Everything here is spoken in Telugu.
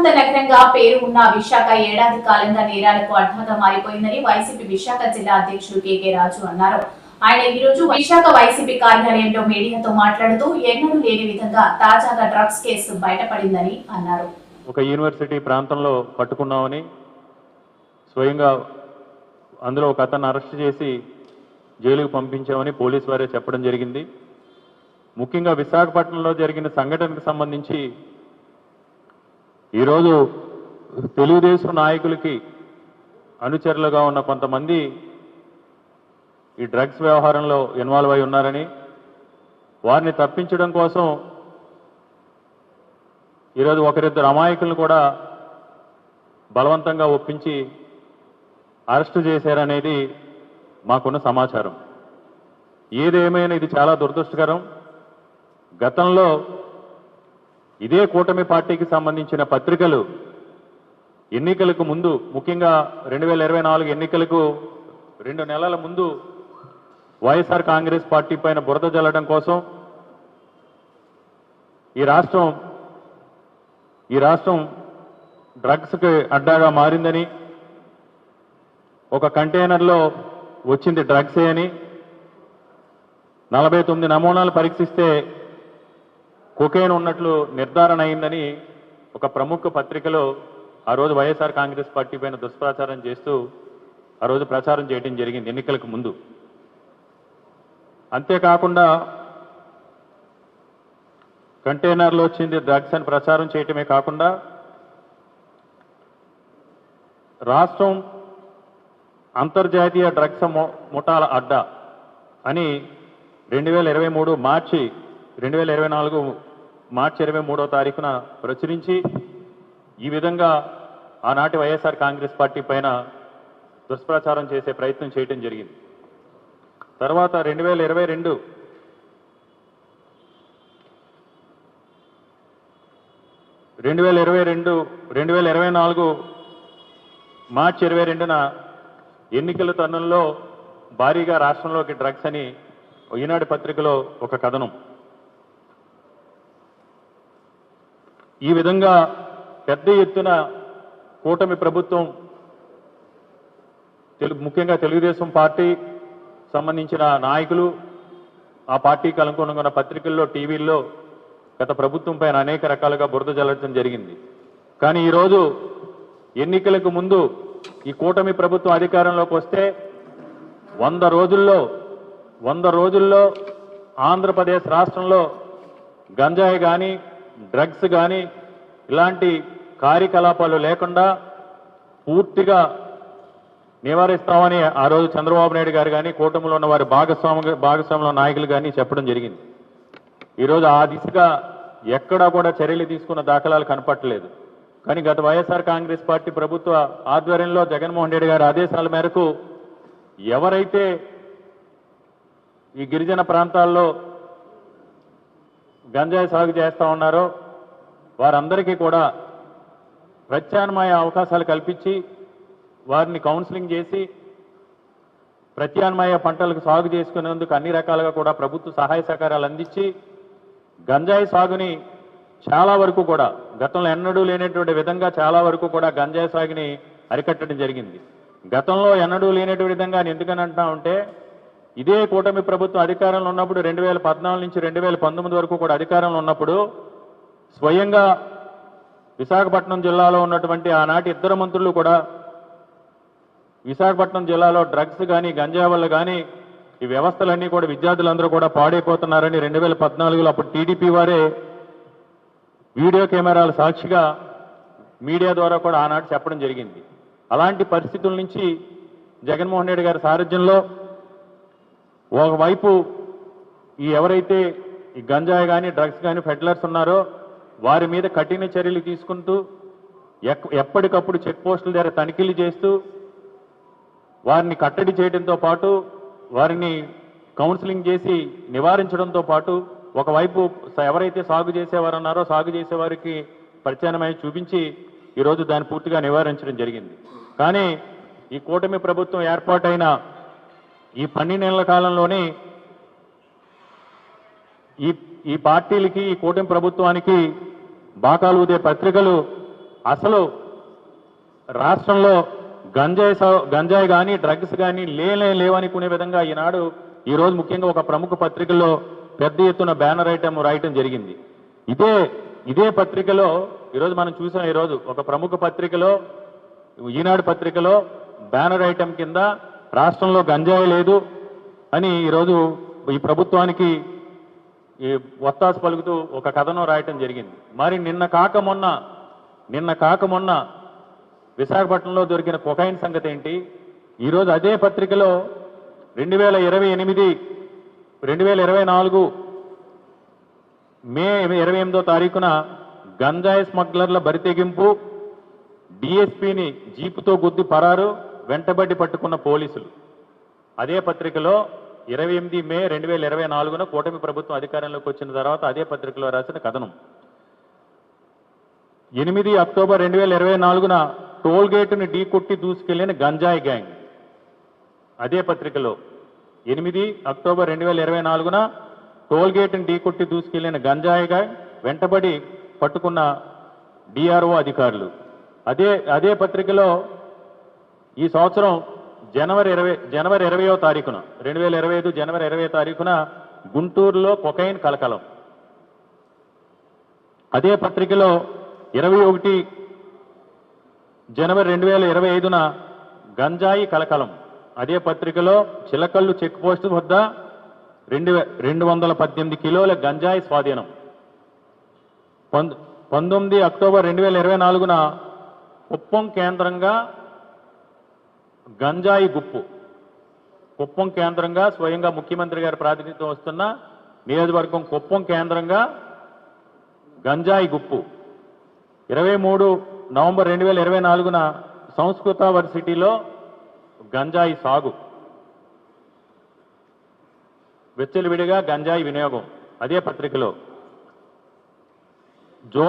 ప్రశాంత నగరంగా పేరు ఉన్న విశాఖ ఏడాది కాలంగా నేరాలకు అడ్డంగా మారిపోయిందని వైసీపీ విశాఖ జిల్లా అధ్యక్షుడు కేకే రాజు అన్నారు. ఆయన ఈ రోజు విశాఖ వైసీపీ కార్యాలయంలో మీడియాతో మాట్లాడుతూ ఎన్నడూ లేని విధంగా తాజాగా డ్రగ్స్ కేసు బయటపడిందని అన్నారు. ఒక యూనివర్సిటీ ప్రాంతంలో పట్టుకున్నామని స్వయంగా అందులో ఒక అతను అరెస్ట్ చేసి జైలుకు పంపించామని పోలీసు వారే చెప్పడం జరిగింది. ముఖ్యంగా విశాఖపట్నంలో జరిగిన సంఘటనకు సంబంధించి ఈరోజు తెలుగుదేశం నాయకులకి అనుచరులుగా ఉన్న కొంతమంది ఈ డ్రగ్స్ వ్యవహారంలో ఇన్వాల్వ్ అయి ఉన్నారని వారిని తప్పించడం కోసం ఈరోజు ఒకరిద్దరు అమాయకులను కూడా బలవంతంగా ఒప్పించి అరెస్టు చేశారనేది మాకున్న సమాచారం. ఏదేమైనా ఇది చాలా దురదృష్టకరం. గతంలో ఇదే కూటమి పార్టీకి సంబంధించిన పత్రికలు. ఎన్నికలకు ముందు ముఖ్యంగా రెండు వేల ఇరవై నాలుగు ఎన్నికలకు రెండు నెలల ముందు వైఎస్ఆర్ కాంగ్రెస్ పార్టీ పైన బురద జల్లడం కోసం ఈ రాష్ట్రం ఈ రాష్ట్రం డ్రగ్స్కి అడ్డాగా మారిందని ఒక కంటైనర్లో వచ్చింది డ్రగ్సే అని నలభై తొమ్మిది నమూనాలు పరీక్షిస్తే కొకేన్ ఉన్నట్లు నిర్ధారణ అయిందని ఒక ప్రముఖ పత్రికలో ఆ రోజు వైఎస్ఆర్ కాంగ్రెస్ పార్టీ పైన దుష్ప్రచారం చేస్తూ ఆ రోజు ప్రచారం చేయడం జరిగింది ఎన్నికలకు ముందు. అంతేకాకుండా కంటైనర్లో వచ్చింది డ్రగ్స్ అని ప్రచారం చేయటమే కాకుండా రాష్ట్రం అంతర్జాతీయ డ్రగ్స్ ముఠాల అడ్డా అని రెండు వేల ఇరవై మూడు మార్చి రెండు వేల ఇరవై నాలుగు మార్చి ఇరవై మూడో తారీఖున ప్రచురించి ఈ విధంగా ఆనాటి వైఎస్ఆర్ కాంగ్రెస్ పార్టీ పైన దుష్ప్రచారం చేసే ప్రయత్నం చేయడం జరిగింది. తర్వాత రెండు వేల ఇరవై రెండు రెండు వేల ఇరవై రెండు రెండు వేల ఇరవై నాలుగు మార్చి ఇరవై రెండున ఎన్నికల తరుణంలో భారీగా రాష్ట్రంలోకి డ్రగ్స్ అని ఈనాడు పత్రికలో ఒక కథనం. ఈ విధంగా పెద్ద ఎత్తున కూటమి ప్రభుత్వం తెలుగు ముఖ్యంగా తెలుగుదేశం పార్టీ సంబంధించిన నాయకులు ఆ పార్టీకి అనుగుణంగా పత్రికల్లో టీవీల్లో గత ప్రభుత్వం పైన అనేక రకాలుగా బురద జల్లడం జరిగింది. కానీ ఈరోజు ఎన్నికలకు ముందు ఈ కూటమి ప్రభుత్వం అధికారంలోకి వస్తే వంద రోజుల్లో వంద రోజుల్లో ఆంధ్రప్రదేశ్ రాష్ట్రంలో గంజాయి కానీ డ్రగ్స్ కానీ ఇలాంటి కార్యకలాపాలు లేకుండా పూర్తిగా నివారిస్తామని ఆ రోజు చంద్రబాబు నాయుడు గారు కానీ కూటమిలో ఉన్న వారి భాగస్వామి భాగస్వాముల నాయకులు కానీ చెప్పడం జరిగింది. ఈరోజు ఆ దిశగా ఎక్కడా కూడా చర్యలు తీసుకున్న దాఖలాలు కనపట్టలేదు. కానీ గత వైఎస్ఆర్ కాంగ్రెస్ పార్టీ ప్రభుత్వ ఆధ్వర్యంలో జగన్మోహన్ రెడ్డి గారి ఆదేశాల మేరకు ఎవరైతే ఈ గిరిజన ప్రాంతాల్లో గంజాయి సాగు చేస్తూ ఉన్నారో. వారందరికీ కూడా ప్రత్యామ్నాయ అవకాశాలు కల్పించి వారిని కౌన్సిలింగ్ చేసి ప్రత్యామ్నాయ పంటలకు సాగు చేసుకునేందుకు అన్ని రకాలుగా కూడా ప్రభుత్వ సహాయ సహకారాలు అందించి గంజాయి సాగుని చాలా వరకు కూడా గతంలో ఎన్నడూ లేనటువంటి విధంగా చాలా వరకు కూడా గంజాయి సాగుని అరికట్టడం జరిగింది. గతంలో ఎన్నడూ లేనటువంటి విధంగా నేను ఎందుకని అంటా ఉంటే ఇదే కూటమి ప్రభుత్వం అధికారంలో ఉన్నప్పుడు రెండు వేల పద్నాలుగు నుంచి రెండు వేల పంతొమ్మిది వరకు కూడా అధికారంలో ఉన్నప్పుడు స్వయంగా విశాఖపట్నం జిల్లాలో ఉన్నటువంటి ఆనాటి ఇద్దరు మంత్రులు కూడా విశాఖపట్నం జిల్లాలో డ్రగ్స్ కానీ గంజా వల్ల కానీ ఈ వ్యవస్థలన్నీ కూడా విద్యార్థులందరూ కూడా పాడైపోతున్నారని రెండు వేల పద్నాలుగులో అప్పుడు టీడీపీ వారే వీడియో కెమెరాల సాక్షిగా మీడియా ద్వారా కూడా ఆనాడు చెప్పడం జరిగింది. అలాంటి పరిస్థితుల నుంచి జగన్మోహన్ రెడ్డి గారి సారథ్యంలో ఒకవైపు ఈ ఎవరైతే ఈ గంజాయి కానీ డ్రగ్స్ కానీ ఫెడ్లర్స్ ఉన్నారో వారి మీద కఠిన చర్యలు తీసుకుంటూ ఎక్- ఎప్పటికప్పుడు చెక్ పోస్టుల దగ్గర తనిఖీలు చేస్తూ వారిని కట్టడి చేయడంతో పాటు వారిని కౌన్సిలింగ్ చేసి నివారించడంతో పాటు ఒకవైపు ఎవరైతే సాగు చేసేవారు ఉన్నారో సాగు చేసేవారికి ప్రత్యామ్నాయం చూపించి ఈరోజు దాన్ని పూర్తిగా నివారించడం జరిగింది. కానీ ఈ కూటమి ప్రభుత్వం ఏర్పాటైన ఈ పన్నెండు నెలల కాలంలోనే ఈ ఈ పార్టీలకి ఈ కూటమి ప్రభుత్వానికి బాకాలు ఊదే పత్రికలు అసలు రాష్ట్రంలో గంజాయి గంజాయి కానీ డ్రగ్స్ కానీ లేనే లేవనుకునే విధంగా ఈనాడు ఈరోజు ముఖ్యంగా ఒక ప్రముఖ పత్రికలో పెద్ద ఎత్తున బ్యానర్ ఐటమ్ రాయటం జరిగింది. ఇదే ఇదే పత్రికలో ఈరోజు మనం చూసాం ఈరోజు ఒక ప్రముఖ పత్రికలో ఈనాడు పత్రికలో బ్యానర్ ఐటమ్ కింద రాష్ట్రంలో గంజాయి లేదు అని ఈరోజు ఈ ప్రభుత్వానికి ఈ ఒత్తాసు పలుకుతూ ఒక కథను రాయటం జరిగింది. మరి నిన్న కాక మొన్న నిన్న కాక మొన్న విశాఖపట్నంలో దొరికిన కొకైన్ సంగతి ఏంటి? ఈరోజు అదే పత్రికలో రెండు వేల ఇరవై ఎనిమిది రెండు వేల ఇరవై నాలుగు మే ఇరవై ఎనిమిదో తారీఖున గంజాయి స్మగ్లర్ల బరితెగింపు డిఎస్పీని జీపుతో గుద్ది పరారు. వెంటబడి పట్టుకున్న పోలీసులు. అదే పత్రికలో ఇరవై ఎనిమిది మే రెండు వేల ఇరవై నాలుగున కూటమి ప్రభుత్వం అధికారంలోకి వచ్చిన తర్వాత అదే పత్రికలో రాసిన కథనం. ఎనిమిది అక్టోబర్ రెండు వేల ఇరవై నాలుగున టోల్ గేటుని ఢీ కొట్టి దూసుకెళ్ళిన గంజాయి గ్యాంగ్. అదే పత్రికలో ఎనిమిది అక్టోబర్ రెండు వేల ఇరవై నాలుగున టోల్ గేటుని ఢీ కొట్టి దూసుకెళ్ళిన గంజాయి గ్యాంగ్ వెంటబడి పట్టుకున్న డిఆర్ఓ అధికారులు. అదే అదే పత్రికలో ఈ సంవత్సరం జనవరి ఇరవై జనవరి ఇరవయో తారీఖున రెండు వేల ఇరవై ఐదు జనవరి ఇరవై తారీఖున గుంటూరులో కొకైన్ కలకలం. అదే పత్రికలో ఇరవై ఒకటి జనవరి రెండు వేల ఇరవై ఐదున గంజాయి కలకలం. అదే పత్రికలో చిలకల్లు చెక్ పోస్ట్ వద్ద రెండు రెండు వందల పద్దెనిమిది కిలోల గంజాయి స్వాధీనం. పంతొమ్మిది అక్టోబర్ రెండు వేల ఇరవై నాలుగున ఉప్పం కేంద్రంగా గంజాయి గుప్పు. కుప్పం కేంద్రంగా స్వయంగా ముఖ్యమంత్రి గారి ప్రాతినిధ్యం వస్తున్న నియోజకవర్గం కుప్పం కేంద్రంగా గంజాయి గుప్పు. ఇరవై మూడు నవంబర్ రెండు వేల ఇరవై నాలుగున సంస్కృత వర్సిటీలో గంజాయి సాగు. వెచ్చలివిడిగా గంజాయి వినియోగం. అదే పత్రికలో. జో